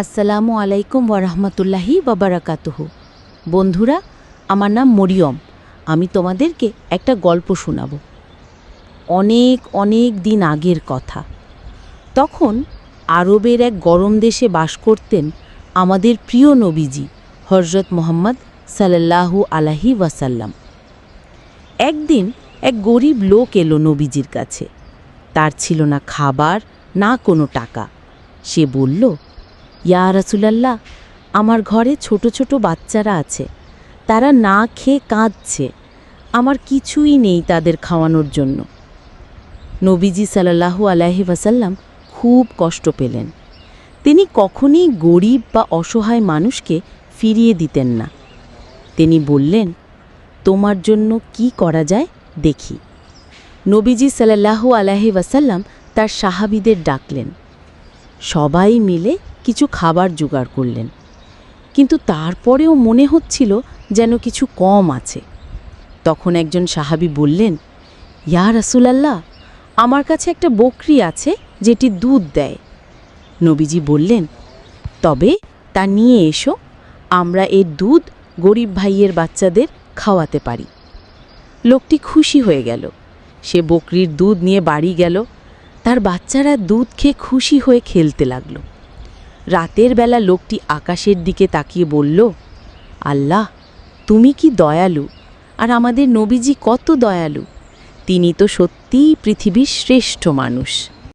আসসালামু আলাইকুম ওরহমতুল্লাহি বাবারাকাতুহু বন্ধুরা, আমার নাম মরিয়ম। আমি তোমাদেরকে একটা গল্প শোনাব। অনেক অনেক দিন আগের কথা। তখন আরবের এক গরম দেশে বাস করতেন আমাদের প্রিয় নবীজি হজরত মোহাম্মদ সাল্লাল্লাহু আলাহি ওয়াসাল্লাম। একদিন এক গরিব লোক এলো নবীজির কাছে। তার ছিল না খাবার, না কোনো টাকা। সে বলল ইয়া রাসুলাল্লাহ, আমার ঘরে ছোট ছোট বাচ্চারা আছে। তারা না খেয়ে কাঁদছে। আমার কিছুই নেই তাদের খাওয়ানোর জন্য। নবীজি সাল্লাল্লাহু আলাহি ওয়াসাল্লাম খুব কষ্ট পেলেন। তিনি কখনই গরিব বা অসহায় মানুষকে ফিরিয়ে দিতেন না। তিনি বললেন, তোমার জন্য কি করা যায় দেখি। নবীজি সাল্লাল্লাহু আলাহি ওয়াসাল্লাম তার সাহাবিদের ডাকলেন। সবাই মিলে কিছু খাবার জোগাড় করলেন। কিন্তু তারপরেও মনে হচ্ছিল যেন কিছু কম আছে। তখন একজন সাহাবি বললেন, ইয়া রাসুলাল্লাহ, আমার কাছে একটা বকরি আছে যেটি দুধ দেয়। নবীজি বললেন, তবে তা নিয়ে এসো, আমরা এর দুধ গরিব ভাইয়ের বাচ্চাদের খাওয়াতে পারি। লোকটি খুশি হয়ে গেল। সে বকরির দুধ নিয়ে বাড়ি গেল। তার বাচ্চারা দুধ খেয়ে খুশি হয়ে খেলতে লাগল। রাতের বেলা লোকটি আকাশের দিকে তাকিয়ে বলল, আল্লাহ, তুমি কি দয়ালু? আর আমাদের নবীজি কত দয়ালু? তিনি তো সত্যিই পৃথিবীর শ্রেষ্ঠ মানুষ।